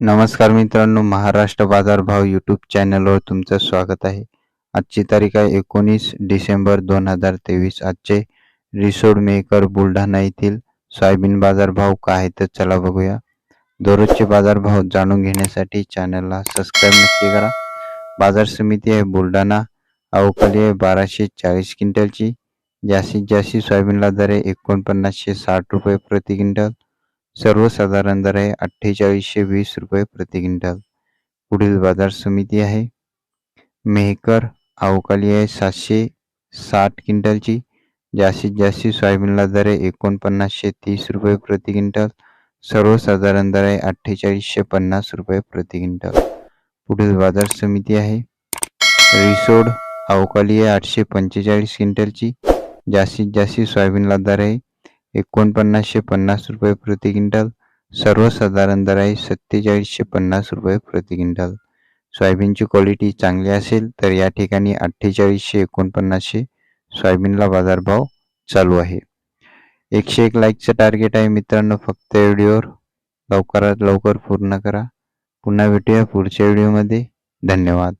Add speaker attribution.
Speaker 1: नमस्कार मित्रांनो महाराष्ट्र बाजार भाव यूट्यूब चॅनलवर तुमचं स्वागत आहे. आजची तारीख आहे एकोणीस डिसेंबर दोन हजार तेवीस. आजचे रिसोड मेकर बुलढाणा येथील सोयाबीन बाजारभाव काय आहे तर चला बघूया. दररोजचे बाजारभाव जाणून घेण्यासाठी चॅनलला सबस्क्राईब नक्की करा. बाजार समिती आहे बुलढाणा अवकाली आहे बाराशे चाळीस क्विंटलची. जास्तीत जास्त सोयाबीनला दर आहे एकोणपन्नासशे साठ रुपये प्रति क्विंटल. सर्वसाधारण दर आहे अठ्ठेचाळीसशे वीस रुपये प्रति क्विंटल. पुढील बाजार समिती आहे. मेहकर अवकाली आहे सातशे साठ क्विंटलची. जास्तीत जास्त सोयाबीनला दर आहे एकोणपन्नासशे तीस रुपये प्रति क्विंटल. सर्वसाधारण दर आहे अठ्ठेचाळीसशे पन्नास रुपये प्रति क्विंटल. पुढील बाजार समिती आहे. रिसोड अवकाली आहे आठशे पंचेचाळीस क्विंटलची. जास्तीत जास्त सोयाबीनला दर आहे एकोणपन्नासशे पन्नास रुपये प्रति क्विंटल सर्वसाधारण दर आहे सत्तेचाळीसशे पन्नास रुपये प्रति क्विंटल. सोयाबीनची क्वालिटी चांगली असेल तर या ठिकाणी अठ्ठेचाळीसशे एकोणपन्नासशे सोयाबीनला बाजारभाव चालू आहे. एकशे एक लाईकचं टार्गेट आहे मित्रांनो फक्त व्हिडिओवर लवकरात लवकर पूर्ण करा. पुन्हा भेटूया पुढच्या व्हिडिओमध्ये धन्यवाद.